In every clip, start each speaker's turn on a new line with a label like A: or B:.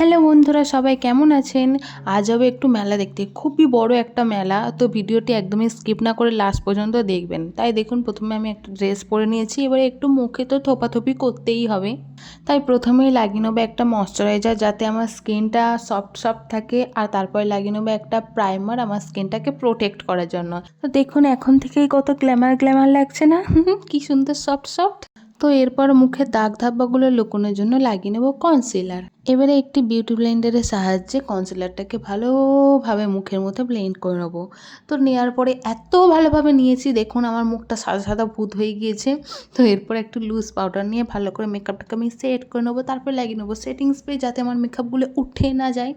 A: Hello বন্ধুরা, সবাই কেমন আছেন? আজ হবে একটু মেলা দেখতে। খুবই বড় একটা মেলা, তো ভিডিওটি একদমই স্কিপ না করে লাস্ট পর্যন্ত দেখবেন। তাই দেখুন, প্রথমে আমি একটা ড্রেস পরে নিয়েছি, এবারে একটু মুখে তো থোপাথপি করতেই হবে। তাই প্রথমেই লাগিয়ে নেব একটা ময়শ্চারাইজার যাতে আমার স্কিনটা সফট সফট থাকে, আর তারপরে লাগিয়ে নেব একটা প্রাইমার আমার স্কিনটাকে প্রোটেক্ট করার জন্য। তো দেখুন, এখন থেকেই কত গ্ল্যামার গ্ল্যামার লাগছে না? কি সুন্দর সফট সফট তো এরপর মুখের দাগ ধাব্বাগুলো লুকোনোর জন্য লাগিয়ে নেব কনসিলার এবারে একটি বিউটি ব্লেন্ডারের সাহায্যে কনসিলারটাকে ভালোভাবে মুখের মধ্যে ব্লেন্ড করে নেব। তো নেওয়ার পরে এত ভালোভাবে নিয়েছি, দেখুন আমার মুখটা সাদা সাদা ভূত হয়ে গিয়েছে। তো এরপর একটু লুজ পাউডার নিয়ে ভালো করে মেকআপটাকে আমি সেট করে নেব, তারপর লাগিয়ে নেব সেটিং স্প্রে যাতে আমার মেকআপগুলো উঠে না যায়।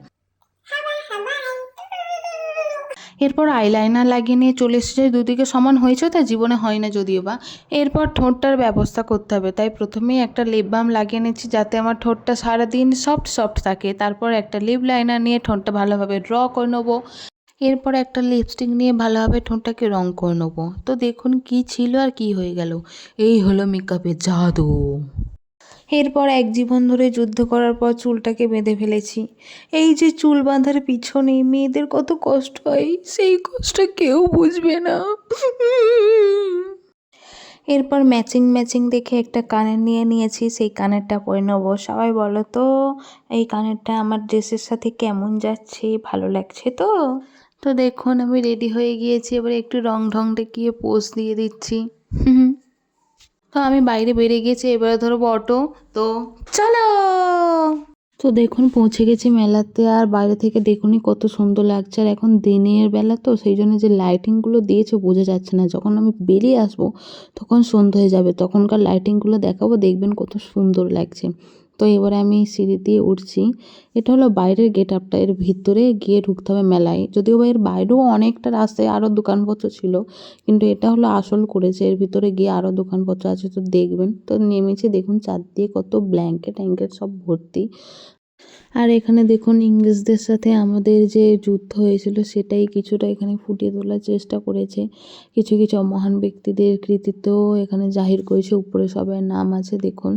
A: এরপর আইলাইনার লাগিয়ে নিয়ে চলে এসেছে দুদিকে সমান হয়েছে, তাই জীবনে হয় না যদিও বা। এরপর ঠোঁটটার ব্যবস্থা করতে হবে, তাই প্রথমেই একটা লিপ বাম লাগিয়ে নিচ্ছি যাতে আমার ঠোঁটটা সারাদিন সফট সফট থাকে। তারপর একটা লিপ লাইনার নিয়ে ঠোঁটটা ভালোভাবে ড্র করে নেব। এরপর একটা লিপস্টিক নিয়ে ভালোভাবে ঠোঁটটাকে রং করে নেব। তো দেখুন কি ছিল আর কি হয়ে গেল। এই হলো মেকআপের জাদু। এরপর এক জীবন ধরে যুদ্ধ করার পর চুলটাকে বেঁধে ফেলেছি। এই যে চুল বাঁধার পিছনে মেয়েদের কত কষ্ট হয়, সেই কষ্ট কেউ বুঝবে না। এরপর ম্যাচিং ম্যাচিং দেখে একটা কানের নিয়ে নিয়েছি, সেই কানেরটা পরে নেব। সবাই বলো তো, এই কানেরটা আমার ড্রেসের সাথে কেমন যাচ্ছে? ভালো লাগছে তো? তো দেখুন, আমি রেডি হয়ে গিয়েছি, এবার একটু রং ঢং দেখিয়ে পোজ দিয়ে দিচ্ছি। তো আমি বাইরে বেরিয়ে গেছি, এবারে ধরবো অটো। তো চলো! তো দেখুন, পৌঁছে গেছি মেলাতে, আর বাইরে থেকে দেখুনই কত সুন্দর লাগছে। আর এখন দিনের বেলা তো, সেই জন্য যে লাইটিংগুলো দিয়েছে, বোঝা যাচ্ছে না। যখন আমি বেরিয়ে আসব, তখন সন্ধ্যা হয়ে যাবে। তখনকার লাইটিংগুলো দেখাবো, দেখবেন কত সুন্দর লাগছে। তো এবারে আমি সিঁড়ি দিয়ে উঠছি। এটা হলো বাইরের গেট আপটা এর ভিতরে গিয়ে ঢুকতে হবে মেলায়। যদিও বা এর বাইরেও অনেকটা রাস্তায় আরও দোকানপত্র ছিল, কিন্তু এটা হলো আসল করেছে। এর ভিতরে গিয়ে আরও দোকানপত্র আছে, তো দেখবেন। তো নেমেছি, দেখুন চারদিকে কত ব্ল্যাঙ্কেট, ট্যাঙ্কেট সব ভর্তি। আর এখানে দেখুন ইংরেজদের সাথে আমাদের যে যুদ্ধ হয়েছিল, সেটাই কিছুটা এখানে ফুটিয়ে তোলার চেষ্টা করেছে। কিছু কিছু মহান ব্যক্তিদের কৃতিত্ব এখানে জাহির করেছে। উপরে সবাই নাম আছে, দেখুন।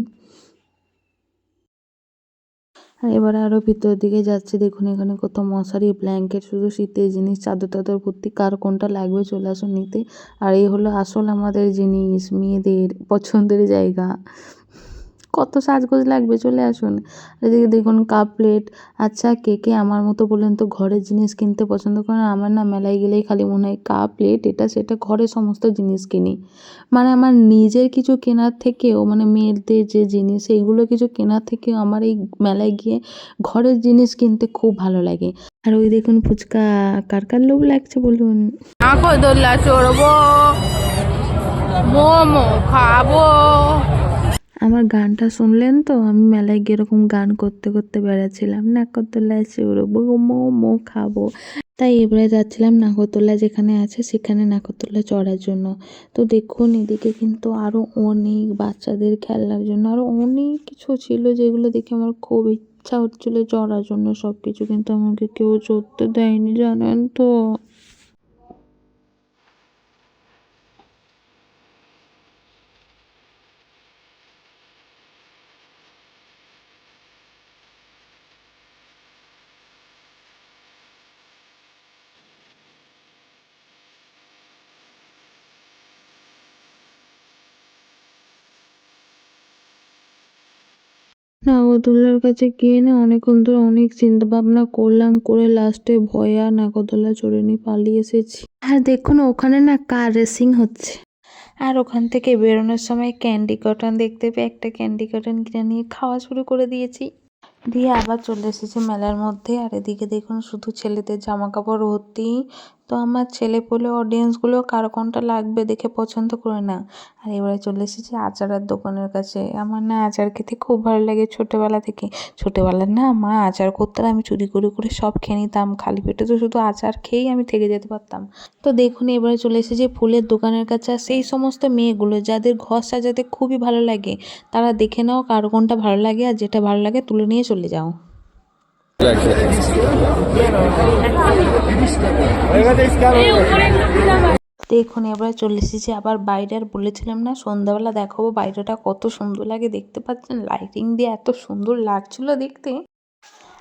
A: আর এবারে আরও ভিতরের দিকে যাচ্ছে। দেখুন, এখানে কত মশারি ব্ল্যাঙ্কেট শুধু শীতের জিনিস, চাদর টাদর ভর্তি। কার কোনটা লাগবে চলে আসুন নিতে। আর এই হলো আসল আমাদের জিনিস মেয়েদের পছন্দের জায়গা। কত সাজগোজ লাগবে? চলে আসুন। এদিকে দেখুন কাপ প্লেট আচ্ছা কে কে আমার মতো বলেন তো ঘরের জিনিস কিনতে পছন্দ করেন? আমার না মেলায় গেলেই খালি মনে হয় কাপ প্লেট এটা সেটা, ঘরের সমস্ত জিনিস কিনি। মানে আমার নিজের কিছু কেনার থেকেও মানে মেয়েদের যে জিনিস এইগুলো কিছু কেনার থেকেও আমার এই মেলায় গিয়ে ঘরের জিনিস কিনতে খুব ভালো লাগে। আর ওই দেখুন ফুচকা, কার কার লোভ লাগছে বলুন?
B: মোমো খাব।
A: আমার গানটা শুনলেন তো? আমি মেলায় গিয়ে এরকম গান করতে করতে বেড়াচ্ছিলাম। নাগরদোলায় চড়বো মোমো খাব। তাই এবারে যাচ্ছিলাম নাগরদোলা যেখানে আছে, সেখানে নাগরদোলা চড়ার জন্য। তো দেখুন, এদিকে কিন্তু আরও অনেক বাচ্চাদের খেলনার জন্য আরও অনেক কিছু ছিল যেগুলো দেখে আমার খুব ইচ্ছা হচ্ছিল চড়ার জন্য। সব কিছু কিন্তু আমাকে কেউ চড়তে দেয়নি, জানেন তো? নাগরদোলার কাছে গিয়ে না অনেকক্ষণ ধরে অনেক চিন্তা ভাবনা করলাম করে লাস্টে ভয়া আর নাগরদোলা চড়ে নিয়ে পালিয়ে এসেছি। আর দেখুন ওখানে না কার রেসিং হচ্ছে। আর ওখান থেকে বেরোনোর সময় ক্যান্ডি কটন দেখতে পেয়ে একটা ক্যান্ডি কটন কিনে নিয়ে খাওয়া শুরু করে দিয়েছি। দিয়ে আবার চলে এসেছি মেলার মধ্যে। আর এদিকে দেখুন, শুধু ছেলেদের জামা কাপড় ভর্তি। তো আমার ছেলে পোলে অডিয়েন্সগুলো কার কোনটা লাগবে দেখে পছন্দ করে না আর এবারে চলে এসেছি আচারের দোকানের কাছে। আমার না আচার খেতে খুব ভালো লাগে ছোটোবেলা থেকে। ছোটোবেলার না মা আচার করতে আমি চুরি করে করে সব খেয়ে নিতাম। খালি পেটে তো শুধু আচার খেয়েই আমি থেকে যেতে পারতাম। তো দেখুন, এবারে চলে এসেছি ফুলের দোকানের কাছে। আর সেই সমস্ত মেয়েগুলো, যাদের ঘর সাজাতে খুবই ভালো লাগে, তারা দেখে নাও কার কোনটা ভালো লাগে আর যেটা ভালো লাগে তুলে নিয়ে চলে যাও। দেখুন, এবার চলে এসেছি আবার বাইরে আর বলেছিলাম না, সন্ধ্যাবেলা দেখাবো বাইরেটা কত সুন্দর লাগে, দেখতে পাচ্ছেন? লাইটিং দিয়ে এত সুন্দর লাগছিল দেখতে।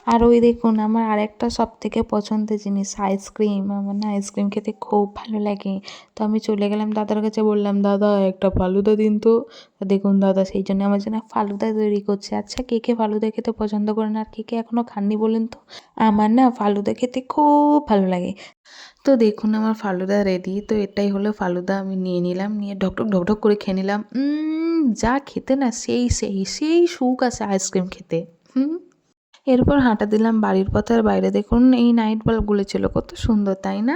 A: আর ওই দেখুন, আমার আরেকটা সব থেকে পছন্দের জিনিস আইসক্রিম আমার না আইসক্রিম খেতে খুব ভালো লাগে। তো আমি চলে গেলাম দাদার কাছে, বললাম, দাদা, একটা ফালুদা দিন তো। দেখুন, দাদা সেই জন্য আমার জন্য ফালুদা তৈরি করছে। আচ্ছা কে কে ফালুদা খেতে পছন্দ করেন আর কে কে এখনও খাননি বলুন তো? আমার না ফালুদা খেতে খুব ভালো লাগে। তো দেখুন, আমার ফালুদা রেডি তো এটাই হলো ফালুদা, আমি নিয়ে নিলাম, নিয়ে ঢকঢক ঢকঢক করে খেয়ে নিলাম। যা খেতে না, সেই সেই সেই সুখ আছে আইসক্রিম খেতে। হুম? এরপর হাঁটা দিলাম বাড়ির পথে। আর বাইরে দেখুন, এই নাইট বাল্বগুলো ছিল কত সুন্দর, তাই না?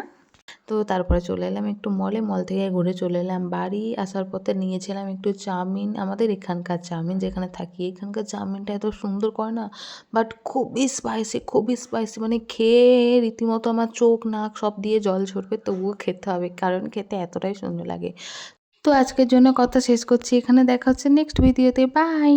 A: তো তারপরে চলে এলাম একটু মলে মল থেকে ঘুরে চলে এলাম। বাড়ি আসার পথে নিয়েছিলাম একটু চাউমিন। আমাদের এখানকার চাউমিন, যেখানে থাকি, এখানকার চাউমিনটা এত সুন্দর করে না বাট খুবই স্পাইসি খুবই স্পাইসি মানে খেয়ে রীতিমতো আমার চোখ, নাক সব দিয়ে জল ঝরবে, তবুও খেতে হবে, কারণ খেতে এতটাই সুন্দর লাগে। তো আজকের জন্য কথা শেষ করছি। এখানে দেখা হচ্ছে নেক্সট ভিডিওতে বাই